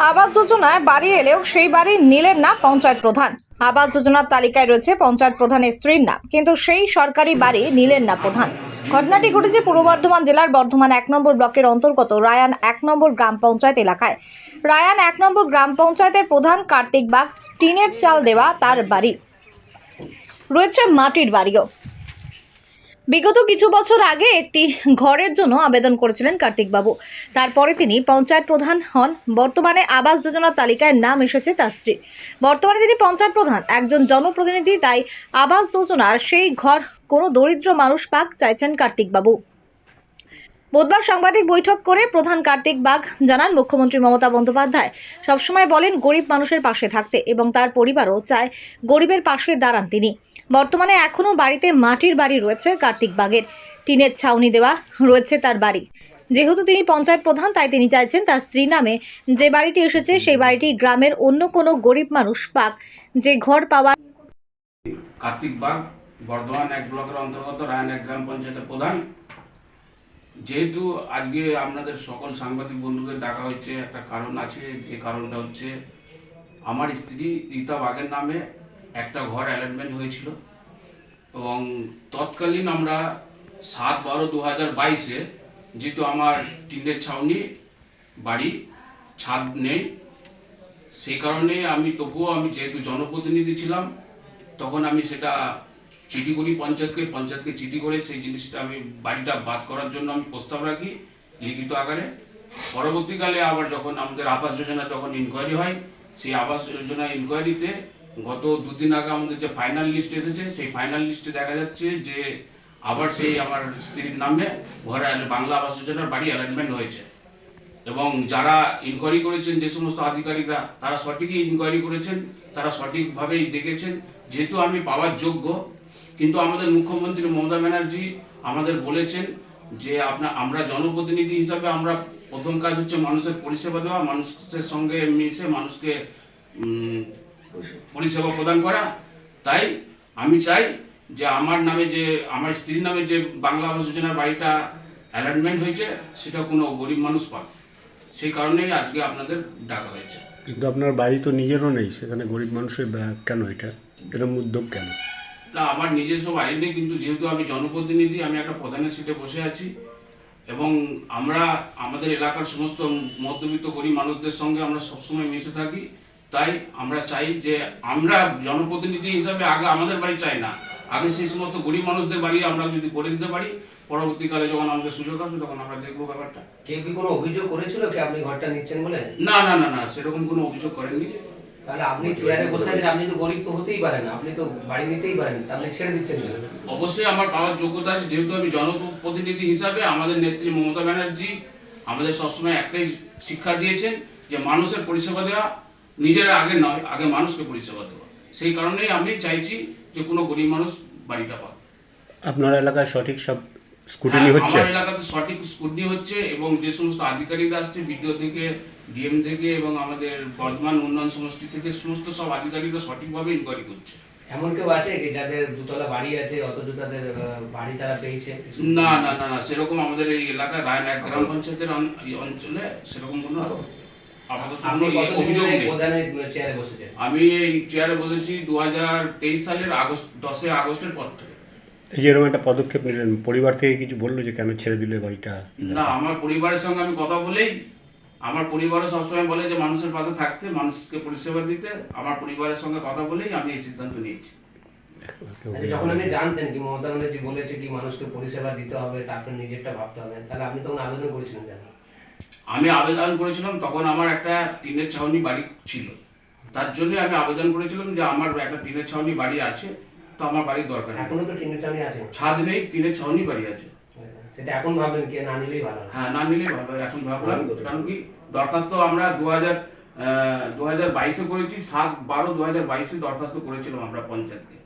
আবাস যোজনায় বাড়ি এলেও সেই বাড়ি নিলেন না পঞ্চায়েত প্রধান। আবাস যোজনার তালিকায় রয়েছে পঞ্চায়েত প্রধানের স্ত্রীর নাম, কিন্তু সেই সরকারি বাড়ি নিলেন না প্রধান। ঘটনাটি ঘটেছে পূর্ব বর্ধমান জেলার বর্ধমান এক নম্বর ব্লকের অন্তর্গত রায়ান এক নম্বর গ্রাম পঞ্চায়েত এলাকায়। রায়ান এক নম্বর গ্রাম পঞ্চায়েতের প্রধান কার্তিক বাগ, টিনের চাল দেওয়া তার বাড়ি। রয়েছে মাটির বাড়িও। বিগত কিছু বছর আগে একটি ঘরের জন্য আবেদন করেছিলেন কার্তিকবাবু। তারপরে তিনি পঞ্চায়েত প্রধান হন। বর্তমানে আবাস যোজনার তালিকায় নাম এসেছে তার স্ত্রী। বর্তমানে তিনি পঞ্চায়েত প্রধান, একজন জনপ্রতিনিধি, তাই আবাস যোজনার সেই ঘর কোনো দরিদ্র মানুষ পাক চাইছেন কার্তিকবাবু। বুধবার সাংবাদিক বৈঠক করে প্রধান কার্তিক বাগ জানান, মুখ্যমন্ত্রী মমতা বন্দ্যোপাধ্যায় সবসময় বলেন, গরিব মানুষের পাশে থাকতে এবং তার পরিবারও চায় গরিবের পাশে দাঁড়ান তিনি। বর্তমানে এখনও বাড়িতে মাটির বাড়ি রয়েছে কার্তিক বাগের টিনের ছাউনি দেওয়া রয়েছে তার বাড়ি। যেহেতু তিনি পঞ্চায়েত প্রধান, তাই তিনি চাইছেন তার স্ত্রী নামে যে বাড়িটি এসেছে, সেই বাড়িটি গ্রামের অন্য কোনো গরিব মানুষ পাক। যে ঘর পাওয়া কার্তিক বাগ বর্ধমান এক ব্লকের অন্তর্গত রায়ন এক গ্রাম পঞ্চায়েতের প্রধান। যেহেতু আজকে আপনাদের সকল সাংবাদিক বন্ধুদের ডাকা হচ্ছে, একটা কারণ আছে, যে কারণটা হচ্ছে আমার স্ত্রী রীতা বাগের নামে একটা ঘর অ্যালটমেন্ট হয়েছিল এবং তৎকালীন আমরা সাত বারো দু হাজার বাইশে যেহেতু আমার টিনের ছাউনি বাড়ি, ছাদ নেই সেই কারণে আমি তবুও আমি যেহেতু জনপ্রতিনিধি ছিলাম, তখন আমি সেটা চিঠি করি পঞ্চায়েতকে পঞ্চায়েতকে চিঠি করে সেই জিনিসটা আমি বাড়িটা বাদ করার জন্য আমি প্রস্তাব রাখি লিখিত আকারে। পরবর্তীকালে আবার যখন আমাদের আবাস যোজনা যখন ইনকোয়ারি হয়, সেই আবাস যোজনা ইনকোয়ারিতে গত দুদিন আগে আমাদের যে ফাইনাল লিস্ট এসেছে, সেই ফাইনাল লিস্টে দেখা যাচ্ছে যে আবার সেই আমার স্ত্রীর নামে ঘরে বাংলা আবাস যোজনার বাড়ি অ্যালাইনমেন্ট হয়েছে। এবং যারা ইনকোয়ারি করেছেন, যে সমস্ত আধিকারিকরা, তারা সঠিকই ইনকোয়ারি করেছেন, তারা সঠিকভাবেই দেখেছেন। যেহেতু আমি পাওয়ার যোগ্য কিন্তু আমাদের মুখ্যমন্ত্রী মমতা ব্যানার্জি আমাদের বলেছেন যে আপনার আমরা জনপ্রতিনিধি হিসাবে আমরা প্রথম কাজ হচ্ছে মানুষের পরিষেবা দেওয়া, মানুষের সঙ্গে মিশে মানুষকে পরিষেবা প্রদান করা। তাই আমি চাই যে আমার নামে যে, আমার স্ত্রীর নামে যে বাংলা আবাস যোজনার বাড়িটা অ্যালাটমেন্ট হয়েছে, সেটা কোনো গরিব মানুষ পাক। সেই কারণেই আজকে আপনাদের ডাকা হয়েছে। কিন্তু আপনার বাড়ি তো নিজেরও নেই, সেখানে গরিব মানুষের কেন এটা? এরকম উদ্যোগ কেন? না আমার নিজস্ব বাড়ি নেই কিন্তু যেহেতু আমি জনপ্রতিনিধি আমি একটা প্রধানের সিটে বসে আছি। এবং আমরা আমাদের এলাকার সমস্ত মধ্যবিত্ত গরিব মানুষদের সঙ্গে আমরা সবসময় মিশে থাকি। তাই আমরা চাই যে আমরা জনপ্রতিনিধি হিসাবে আগে আমাদের বাড়ি চাই না। আগে সেই সমস্ত গরিব মানুষদের বাড়ি আমরা যদি করে দিতে পারি পরবর্তীকালে যখন আমাদের সুযোগ আসবে তখন আমরা দেখব ব্যাপারটা। কেউ কি কোনো অভিযোগ করেছিল কি আপনি ঘরটা নিচ্ছেন বলে? না না না না সেরকম কোনো অভিযোগ করেননি। তাহলে আপনি চেয়ারে বসে আছেন আপনি তো গরিব তো হতেই পারেন আপনি তো বাড়ি নিতেই পারেন তা আপনি ছেড়ে দিচ্ছেন কেন? অবশ্যই আমার পাওয়ার যোগ্যতা আছে যেহেতু আমি জনপ্রতিনিধি হিসাবে আমাদের নেত্রী মমতা ব্যানার্জি আমাদের সবসময় একটাই শিক্ষা দিয়েছেন যে মানুষের পরিষেবা দেওয়া নিজের আগে নয় আগে মানুষকে পরিষেবা দেওয়া। সেই কারণেই আমি চাইছি যে কোনো গরিব মানুষ বাড়িটা পাক। আপনার এলাকায় সঠিক সব স্কুটিনি হ্যাঁ, হচ্ছে? আমার এলাকাতে সঠিক স্কুটনি হচ্ছে এবং যে সমস্ত আধিকারিকরা আসছে বিডিও থেকে ডিএম থেকে এবং আমাদের বর্ধমান উন্নয়ন সমষ্টি থেকে সমস্ত সব আধিকারিকরা সঠিকভাবে ইনকোয়ারি করছে। এমন কেউ আছে কি যাদের দুতলা বাড়ি আছে অথচ তাদের বাড়ি তারা পেয়েছে? না না না না সেরকম আমাদের এই এলাকায় রায়ন এক গ্রাম পঞ্চায়েতের অঞ্চলে সেরকম কোনো বসেছেন? আমি এই চেয়ারে বসেছি দু হাজার তেইশ সালের আগস্ট দশই আগস্টের পর থেকে। এই যে এরকম একটা পদক্ষেপ নিলেন পরিবার থেকে কিছু বলল যে কেন ছেড়ে দিলে বাড়িটা? না আমার পরিবারের সঙ্গে আমি কথা বলেই আমার পরিবারও সবসময় বলে যে মানুষের পাশে থাকতে মানুষকে পরিষেবা দিতে আমার পরিবারের সঙ্গে কথা বলেই আমি এই সিদ্ধান্ত নিয়েছি। আচ্ছা, যখন আপনি জানতেন কি মমতা ব্যানার্জি বলেছে কি মানুষকে পরিষেবা দিতে হবে তারপর নিজেরটা ভাবতে হবে তাহলে আপনি তখন আবেদন করেছিলেন কেন? আমি আবেদন করেছিলাম তখন আমার একটা টিনের ছাউনি বাড়ি ছিল। তার জন্য আমি আবেদন করেছিলাম যে আমার একটা টিনের ছাউনি বাড়ি আছে তো আমার বাড়ির দরকার নেই। এখনও তো টিনের চাউনি আছে। ছাদ নেই টিনের ছাউনি বাড়ি আছে। সেটা এখন ভাবলেন কি না নিলেই ভালো হ্যাঁ? না নিলেই ভালো এখন ভাবলাম। কারণ কি দরখাস্ত আমরা দু হাজার দু হাজার বাইশে করেছি সাত বারো দু হাজার বাইশে দরখাস্ত করেছিলাম আমরা পঞ্চায়েতকে।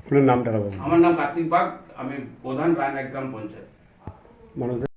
আপনার নামটা বলুন আমার নাম কার্তিক বাগ আমি প্রধান রায়ন এক গ্রাম পঞ্চায়েত।